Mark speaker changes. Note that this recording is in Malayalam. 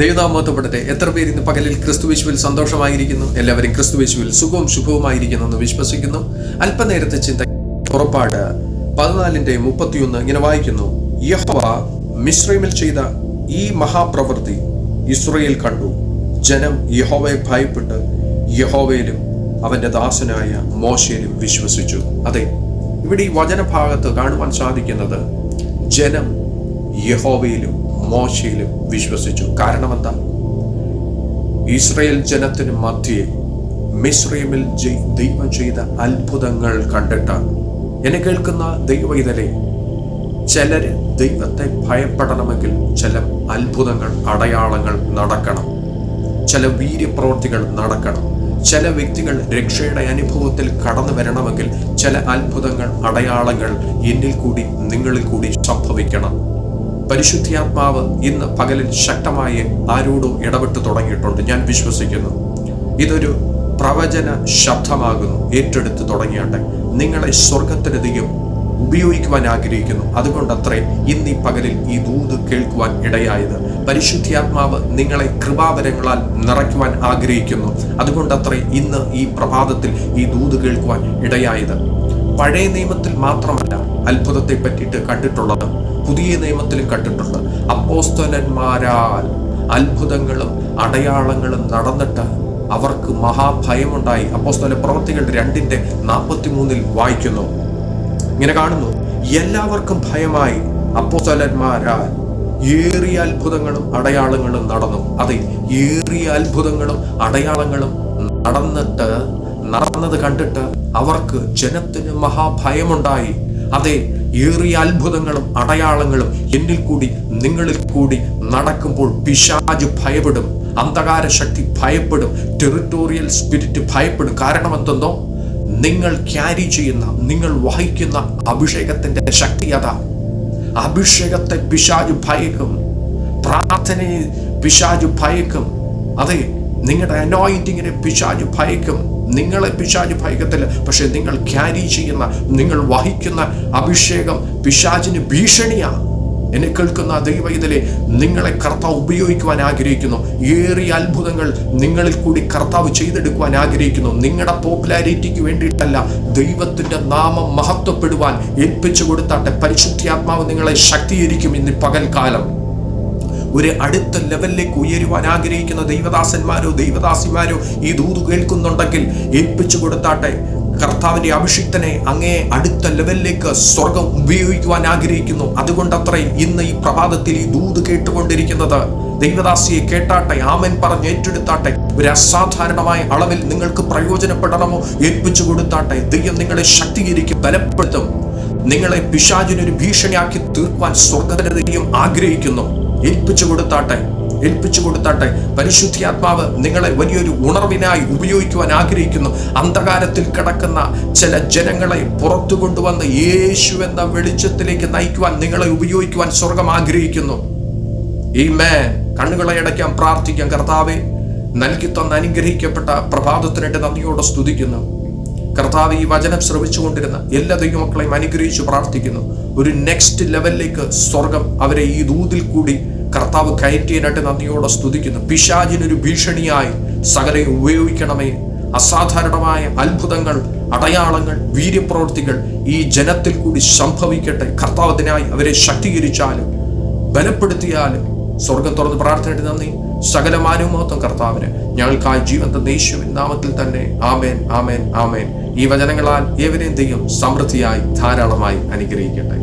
Speaker 1: ദൈവനാമോത്തപ്പെടട്ടെ. എത്ര പേര് ഇന്ന് പകലിൽ ക്രിസ്തുവിശുവിൽ സന്തോഷമായിരിക്കുന്നു? എല്ലാവരും ക്രിസ്തുവിശുവിൽ സുഖവും ശുഭവുമായിരിക്കുന്നു എന്ന് വിശ്വസിക്കുന്നു. അല്പനേരത്തെ ചിന്ത പുറപ്പാട് പതിനാലിന്റെ മുപ്പത്തിയൊന്ന് ഇങ്ങനെ വായിക്കുന്നു. യഹോവ മിശ്രമിൽ ചെയ്ത ഈ മഹാപ്രവൃത്തി ഇസ്രയേൽ കണ്ടു. ജനം യഹോവയെ ഭയപ്പെട്ട് യഹോവയിലും അവന്റെ ദാസനായ മോശയിലും വിശ്വസിച്ചു. അതെ ഇവിടെ ഈ വചനഭാഗത്ത് കാണുവാൻ സാധിക്കുന്നത് ജനം യഹോവയിലും മോശയിലും വിശ്വസിച്ചു. കാരണം എന്താ ഇസ്രയേൽ ജനത്തിന് മധ്യേ മിശ്രീമിൽ ദൈവം ചെയ്ത അത്ഭുതങ്ങൾ കണ്ടിട്ടാണ് എന്നെ കേൾക്കുന്ന ദൈവ ഇതരെ ചിലർ ദൈവത്തെ ഭയപ്പെടണമെങ്കിൽ ചില അത്ഭുതങ്ങൾ അടയാളങ്ങൾ നടക്കണം. ചില വീര്യപ്രവൃത്തികൾ നടക്കണം. ചില വ്യക്തികൾ രക്ഷയുടെ അനുഭവത്തിൽ കടന്നു വരണമെങ്കിൽ ചില അത്ഭുതങ്ങൾ അടയാളങ്ങൾ എന്നിൽ കൂടി നിങ്ങളിൽ കൂടി സംഭവിക്കണം. പരിശുദ്ധാത്മാവ് ഇന്ന് പകലിൽ ശക്തമായി ആരോടോ ഇടപെട്ട് തുടങ്ങിയിട്ടുണ്ട്. ഞാൻ വിശ്വസിക്കുന്നു. ഇതൊരു പ്രവചന ശബ്ദമാകുന്നു. ഏറ്റെടുത്ത് തുടങ്ങിയാട്ടെ. നിങ്ങളെ സ്വർഗത്തിലധികം ഉപയോഗിക്കുവാൻ ആഗ്രഹിക്കുന്നു. അതുകൊണ്ടത്രേ ഇന്ന് ഈ പകലിൽ ഈ ദൂത് കേൾക്കുവാൻ ഇടയായത്. പരിശുദ്ധിയാത്മാവ് നിങ്ങളെ കൃപാവരങ്ങളാൽ നിറയ്ക്കുവാൻ ആഗ്രഹിക്കുന്നു. അതുകൊണ്ടത്രേ ഇന്ന് ഈ പ്രഭാതത്തിൽ ഈ ദൂത് കേൾക്കുവാൻ ഇടയായത്. പഴയ നിയമത്തിൽ മാത്രമല്ല അത്ഭുതത്തെ പറ്റിയിട്ട് കണ്ടിട്ടുള്ളത് പുതിയ നിയമത്തിൽ കണ്ടിട്ടുണ്ട് അപ്പോസ്തലന്മാരാൽ അത്ഭുതങ്ങളും അടയാളങ്ങളും നടന്നിട്ട് അവർക്ക് മഹാഭയമുണ്ടായി. അപ്പോസ്തല പ്രവർത്തികൾ രണ്ടിന്റെ നാൽപ്പത്തി മൂന്നിൽ വായിക്കുന്നു. ഇങ്ങനെ കാണുന്നു എല്ലാവർക്കും ഭയമായി അപ്പോസ്തലന്മാരാൽ ഏറിയ അത്ഭുതങ്ങളും അടയാളങ്ങളും നടന്നു. അതെ ഏറിയ അത്ഭുതങ്ങളും അടയാളങ്ങളും നടന്നിട്ട് നടന്നത് കണ്ടിട്ട് അവർക്ക് ജനത്തിന് മഹാഭയമുണ്ടായി. അതെ ഏറിയ അത്ഭുതങ്ങളും അടയാളങ്ങളും എന്നിൽ കൂടി നിങ്ങളിൽ കൂടി നടക്കുമ്പോൾ പിശാജ് ഭയപ്പെടും അന്ധകാര ശക്തി ഭയപ്പെടും ടെറിട്ടോറിയൽ സ്പിരിറ്റ് ഭയപ്പെടും. കാരണം എന്തെന്നോ? നിങ്ങൾ ക്യാരി ചെയ്യുന്ന നിങ്ങൾ വഹിക്കുന്ന അഭിഷേകത്തിന്റെ ശക്തി അതാ. അഭിഷേകത്തെ പിശാജ് ഭയക്കും പ്രാർത്ഥനയെ പിശാജ് ഭയക്കും. അതെ നിങ്ങളുടെ അനോയിന്റിങ്ങിനെ പിശാജ് ഭയക്കും. നിങ്ങളെ പിശാജ് ഭയക്കത്തില്ല. പക്ഷെ നിങ്ങൾ ക്യാരി ചെയ്യുന്ന നിങ്ങൾ വഹിക്കുന്ന അഭിഷേകം പിശാജിന് ഭീഷണിയാണ്. എന്നെ കേൾക്കുന്ന ദൈവയിതലെ നിങ്ങളെ കർത്താവ് ഉപയോഗിക്കുവാൻ ആഗ്രഹിക്കുന്നു. ഏറിയ അത്ഭുതങ്ങൾ നിങ്ങളിൽ കൂടി കർത്താവ് ചെയ്തെടുക്കുവാൻ ആഗ്രഹിക്കുന്നു. നിങ്ങളുടെ പോപ്പുലാരിറ്റിക്ക് വേണ്ടിയിട്ടല്ല ദൈവത്തിന്റെ നാമം മഹത്വപ്പെടുവാൻ ഏൽപ്പിച്ചു കൊടുത്താട്ടെ പരിശുദ്ധാത്മാവ് നിങ്ങളെ ശക്തീകരിക്കും ഇന്ന് പകൽക്കാലം. ഒരു അടുത്ത ലെവലിലേക്ക് ഉയരുവാൻ ആഗ്രഹിക്കുന്ന ദൈവദാസന്മാരോ ദൈവദാസിമാരോ ഈ ദൂത് കേൾക്കുന്നുണ്ടെങ്കിൽ ഏൽപ്പിച്ചു കൊടുത്താട്ടെ. കർത്താവിന്റെ അഭിഷിക്തനെ അങ്ങേ അടുത്ത ലെവലിലേക്ക് സ്വർഗം ഉപയോഗിക്കുവാൻ ആഗ്രഹിക്കുന്നു. അതുകൊണ്ടത്രേ ഇന്ന് ഈ പ്രഭാതത്തിൽ ഈ ദൂത് കേട്ടുകൊണ്ടിരിക്കുന്നത്. ദൈവദാസിയെ കേട്ടാട്ടെ ആമൻ പറഞ്ഞ് ഏറ്റെടുത്താട്ടെ. ഒരു അസാധാരണമായ അളവിൽ നിങ്ങൾക്ക് പ്രയോജനപ്പെടണമോ? ഏൽപ്പിച്ചു കൊടുത്താട്ടെ. ദൈവം നിങ്ങളെ ശക്തീകരിക്കും ബലപ്പെടുത്തും. നിങ്ങളെ പിശാചിനൊരു ഭീഷണിയാക്കി തീർക്കുവാൻ സ്വർഗതരതയും ആഗ്രഹിക്കുന്നു. ഏൽപ്പിച്ചു കൊടുത്താട്ടെ ഏൽപ്പിച്ചു കൊടുത്താട്ടെ. പരിശുദ്ധാത്മാവ് നിങ്ങളെ വലിയൊരു ഉണർവിനായി ഉപയോഗിക്കുവാൻ ആഗ്രഹിക്കുന്നു. അന്ധകാരത്തിൽ കിടക്കുന്ന ചില ജനങ്ങളെ പുറത്തു കൊണ്ടുവന്ന് യേശു എന്ന വെളിച്ചത്തിലേക്ക് നയിക്കുവാൻ നിങ്ങളെ ഉപയോഗിക്കുവാൻ സ്വർഗം ആഗ്രഹിക്കുന്നു. ഈ മേ കണ്ണുകളെ അടയ്ക്കാൻ പ്രാർത്ഥിക്കാം കർത്താവെ. നൽകി തന്ന അനുഗ്രഹിക്കപ്പെട്ട പ്രഭാതത്തിനായിട്ട് നന്ദിയോടെ സ്തുതിക്കുന്നു. കർത്താവ് ഈ വചനം ശ്രവിച്ചുകൊണ്ടിരുന്ന എല്ലാ ദൈവമക്കളെയും അനുഗ്രഹിച്ചു പ്രാർത്ഥിക്കുന്നു. ഒരു നെക്സ്റ്റ് ലെവലിലേക്ക് സ്വർഗം അവരെ ഈ ദൂതിൽ കൂടി കർത്താവ് കയറ്റിയതിനായിട്ട് നന്ദിയോടെ സ്തുതിക്കുന്നു. പിശാചിനൊരു ഭീഷണിയായി സകലെ ഉപയോഗിക്കണമേ. അസാധാരണമായ അത്ഭുതങ്ങൾ അടയാളങ്ങൾ വീര്യപ്രവൃത്തികൾ ഈ ജനത്തിൽ കൂടി സംഭവിക്കട്ടെ. കർത്താവത്തിനായി അവരെ ശക്തീകരിച്ചാലും ബലപ്പെടുത്തിയാലും സ്വർഗം തുറന്ന് പ്രാർത്ഥനയിട്ട് നന്ദി. സകല മഹത്വം കർത്താവിന്. ഞങ്ങൾക്കായി ജീവൻ ദേഷ്യം നാമത്തിൽ തന്നെ. ആമേൻ ആമേൻ ആമേൻ. ഈ വചനങ്ങളാൽ ഏവരെയും ദൈവം സമൃദ്ധിയായി ധാരാളമായി അനുഗ്രഹിക്കട്ടെ.